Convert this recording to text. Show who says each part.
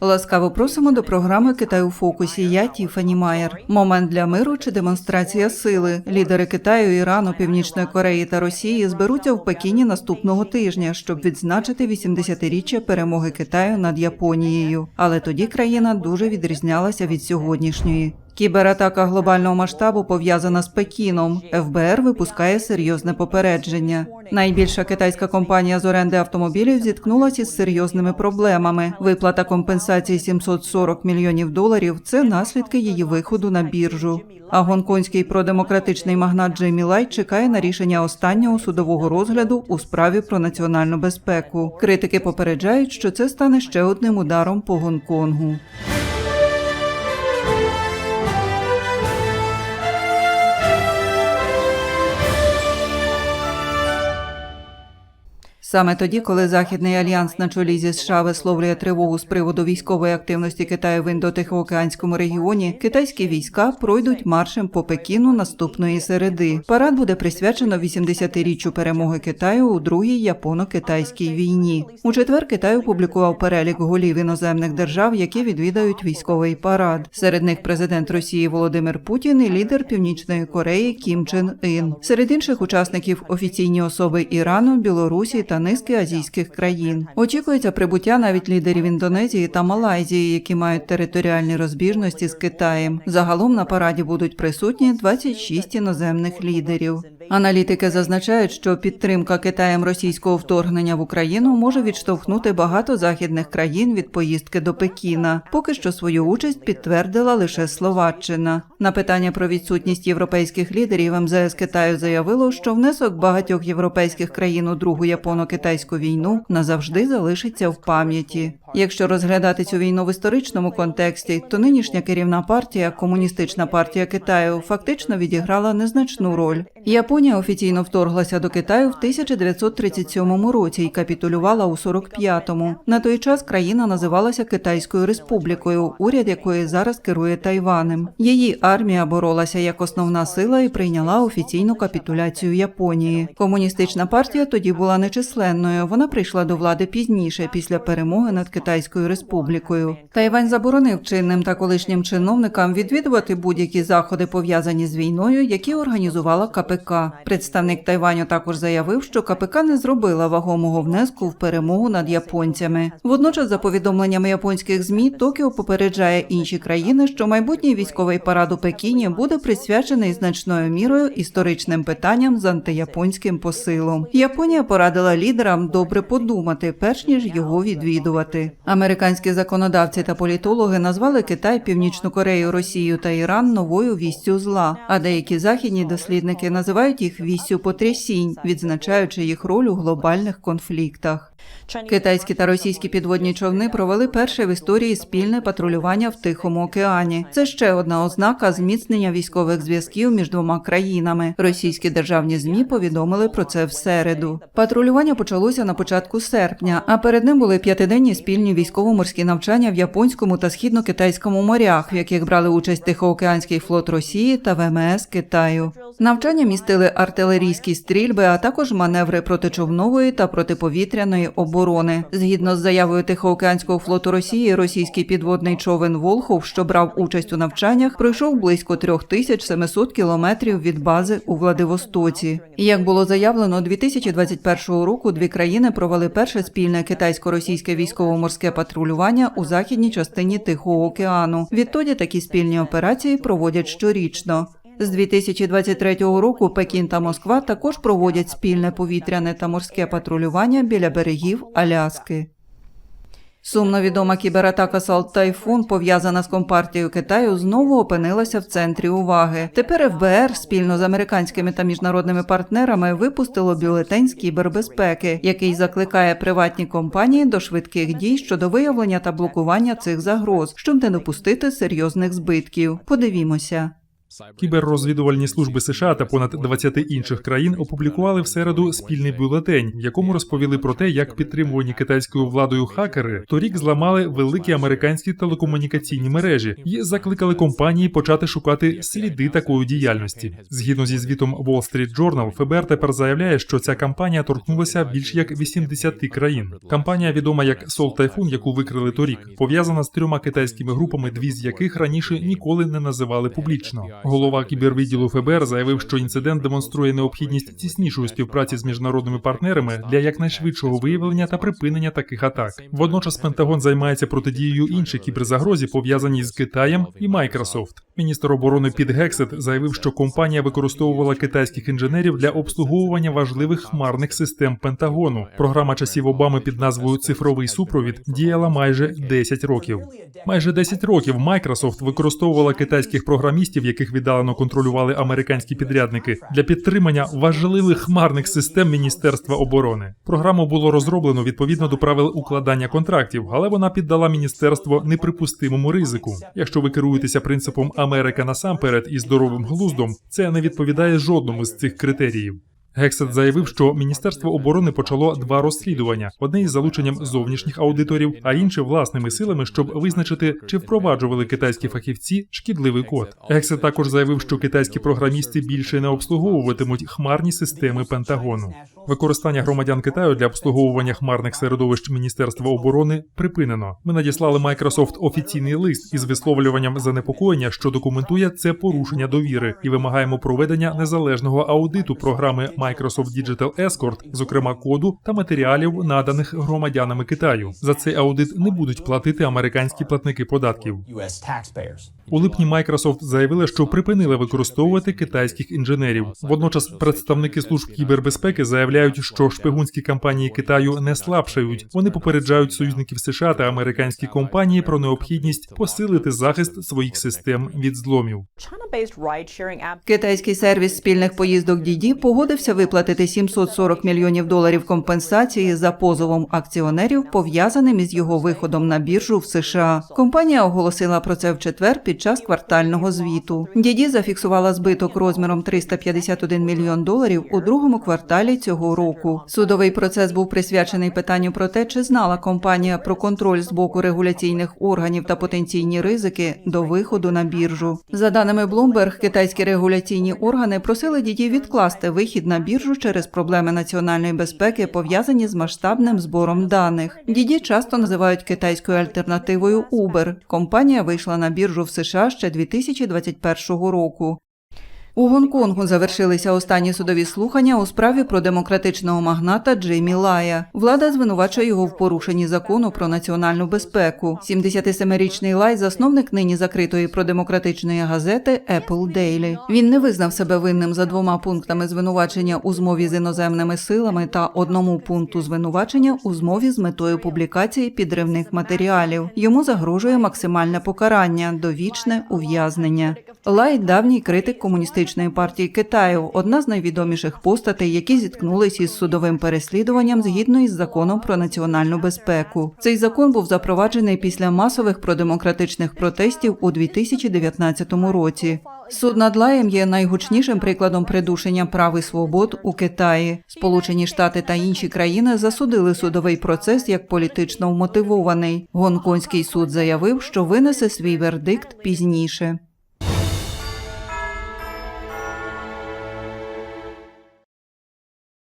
Speaker 1: Ласкаво просимо до програми Китай у фокусі. Я Тіфані Майер. Момент для миру чи демонстрація сили. Лідери Китаю, Ірану, Північної Кореї та Росії зберуться в Пекіні наступного тижня, щоб відзначити 80-річчя перемоги Китаю над Японією. Але тоді країна дуже відрізнялася від сьогоднішньої. Кібератака глобального масштабу пов'язана з Пекіном. ФБР випускає серйозне попередження. Найбільша китайська компанія з оренди автомобілів зіткнулася із серйозними проблемами. Виплата компенсації 740 мільйонів доларів це наслідки її виходу на біржу. А гонконгський продемократичний магнат Джеймі Лай чекає на рішення останнього судового розгляду у справі про національну безпеку. Критики попереджають, що це стане ще одним ударом по Гонконгу. Саме тоді, коли Західний альянс на чолі зі США висловлює тривогу з приводу військової активності Китаю в індотихоокеанському регіоні, китайські війська пройдуть маршем по Пекіну наступної середи. Парад буде присвячено 80-річчю перемоги Китаю у другій японо-китайській війні. У четвер Китай опублікував перелік голів іноземних держав, які відвідають військовий парад. Серед них президент Росії Володимир Путін і лідер Північної Кореї Кім Чен Ін. Серед інших учасників офіційні особи Ірану, Білорусі та низки азійських країн. Очікується прибуття навіть лідерів Індонезії та Малайзії, які мають територіальні розбіжності з Китаєм. Загалом на параді будуть присутні 26 іноземних лідерів. Аналітики зазначають, що підтримка Китаєм російського вторгнення в Україну може відштовхнути багато західних країн від поїздки до Пекіна. Поки що свою участь підтвердила лише Словаччина. На питання про відсутність європейських лідерів МЗС Китаю заявило, що внесок багатьох європейських країн у другу японо-китайську війну назавжди залишиться в пам'яті. Якщо розглядати цю війну в історичному контексті, то нинішня керівна партія, комуністична партія Китаю, фактично відіграла незначну роль. Японія офіційно вторглася до Китаю в 1937 році і капітулювала у 45-му. На той час країна називалася Китайською республікою, уряд якої зараз керує Тайванем. Її армія боролася як основна сила і прийняла офіційну капітуляцію Японії. Комуністична партія тоді була нечисленною. Вона прийшла до влади пізніше, після перемоги над Китайською республікою. Тайвань заборонив чинним та колишнім чиновникам відвідувати будь-які заходи пов'язані з війною, які організувала КПК. Представник Тайваню також заявив, що КПК не зробила вагомого внеску в перемогу над японцями. Водночас, за повідомленнями японських змі, Токіо попереджає інші країни, що майбутній військовий парад у Пекіні буде присвячений значною мірою історичним питанням з антияпонським посилом. Японія порадила лідерам добре подумати, перш ніж його відвідувати. Американські законодавці та політологи назвали Китай, Північну Корею, Росію та Іран новою вістю зла. А деякі західні дослідники називають їх вістю потрясінь, відзначаючи їх роль у глобальних конфліктах. Китайські та російські підводні човни провели перше в історії спільне патрулювання в Тихому океані. Це ще одна ознака зміцнення військових зв'язків між двома країнами. Російські державні змі повідомили про це в середу. Патрулювання почалося на початку серпня, а перед ним були п'ятиденні спільні військово-морські навчання в японському та східно-китайському морях, в яких брали участь Тихоокеанський флот Росії та ВМС Китаю. Навчання містили артилерійські стрільби, а також маневри протичовнової та протиповітряної оборони. Згідно з заявою Тихоокеанського флоту Росії, російський підводний човен Волхов, що брав участь у навчаннях, пройшов близько 3700 кілометрів від бази у Владивостоці. І як було заявлено, 2021 року дві країни провели перше спільне китайсько-російське військово-морське патрулювання у західній частині Тихого океану. Відтоді такі спільні операції проводять щорічно. З 2023 року Пекін та Москва також проводять спільне повітряне та морське патрулювання біля берегів Аляски. Сумно відома кібератака Салт Тайфун, пов'язана з компартією Китаю, знову опинилася в центрі уваги. Тепер ФБР спільно з американськими та міжнародними партнерами випустило бюлетень з кібербезпеки, який закликає приватні компанії до швидких дій щодо виявлення та блокування цих загроз, щоб не допустити серйозних збитків. Подивімося.
Speaker 2: Кіберрозвідувальні служби США та понад 20 інших країн опублікували в середу спільний бюлетень, в якому розповіли про те, як підтримувані китайською владою хакери торік зламали великі американські телекомунікаційні мережі і закликали компанії почати шукати сліди такої діяльності. Згідно зі звітом Wall Street Journal, ФБР тепер заявляє, що ця кампанія торкнулася більш як 80 країн. Кампанія відома як Сол Тайфун, яку викрили торік, пов'язана з трьома китайськими групами, дві з яких раніше ніколи не називали публічно. Голова кібервідділу ФБР заявив, що інцидент демонструє необхідність тіснішої співпраці з міжнародними партнерами для якнайшвидшого виявлення та припинення таких атак. Водночас Пентагон займається протидією іншій кіберзагрозі, пов'язаній з Китаєм і Майкрософт. Міністр оборони Піт Гексет заявив, що компанія використовувала китайських інженерів для обслуговування важливих хмарних систем Пентагону. Програма часів Обами під назвою Цифровий супровід діяла майже 10 років. Майже 10 років Microsoft використовувала китайських програмістів, яких віддалено контролювали американські підрядники, для підтримання важливих хмарних систем Міністерства оборони. Програму було розроблено відповідно до правил укладання контрактів, але вона піддала міністерство неприпустимому ризику. Якщо ви керуєтеся принципом Америка насамперед і здоровим глуздом, це не відповідає жодному з цих критеріїв. Гексет заявив, що Міністерство оборони почало два розслідування: одне із залученням зовнішніх аудиторів, а інше власними силами, щоб визначити, чи впроваджували китайські фахівці шкідливий код. Гексет також заявив, що китайські програмісти більше не обслуговуватимуть хмарні системи Пентагону. Використання громадян Китаю для обслуговування хмарних середовищ Міністерства оборони припинено. Ми надіслали Microsoft офіційний лист із висловлюванням занепокоєння, що документує це порушення довіри, і вимагаємо проведення незалежного аудиту програми Microsoft Digital Escort, зокрема коду та матеріалів, наданих громадянами Китаю. За цей аудит не будуть платити американські платники податків. У липні Microsoft заявили, що припинили використовувати китайських інженерів. Водночас представники служб кібербезпеки заявляють, що шпигунські кампанії Китаю не слабшають. Вони попереджають союзників США та американські компанії про необхідність посилити захист своїх систем від зломів.
Speaker 1: Китайський сервіс спільних поїздок Діді погодився виплатити 740 мільйонів доларів компенсації за позовом акціонерів, пов'язаним із його виходом на біржу в США. Компанія оголосила про це в четвер під час квартального звіту. Діді зафіксувала збиток розміром 351 мільйон доларів у другому кварталі цього року. Судовий процес був присвячений питанню про те, чи знала компанія про контроль з боку регуляційних органів та потенційні ризики до виходу на біржу. За даними Bloomberg, китайські регуляційні органи просили дітей відкласти вихід на біржу через проблеми національної безпеки, пов'язані з масштабним збором даних. Діді часто називають китайською альтернативою Uber. Компанія вийшла на біржу в США ще 2021 року. У Гонконгу завершилися останні судові слухання у справі про демократичного магната Джеймі Лая. Влада звинувачує його в порушенні закону про національну безпеку. 77-річний Лай засновник нині закритої продемократичної газети Apple Daily. Він не визнав себе винним за двома пунктами звинувачення у змові з іноземними силами та одному пункту звинувачення у змові з метою публікації підривних матеріалів. Йому загрожує максимальне покарання довічне ув'язнення. Лай давній критик комуністичної партії Китаю, одна з найвідоміших постатей, які зіткнулись із судовим переслідуванням згідно із законом про національну безпеку. Цей закон був запроваджений після масових продемократичних протестів у 2019 році. Суд над Лаєм є найгучнішим прикладом придушення прав і свобод у Китаї. Сполучені Штати та інші країни засудили судовий процес як політично вмотивований. Гонконгський суд заявив, що винесе свій вердикт пізніше.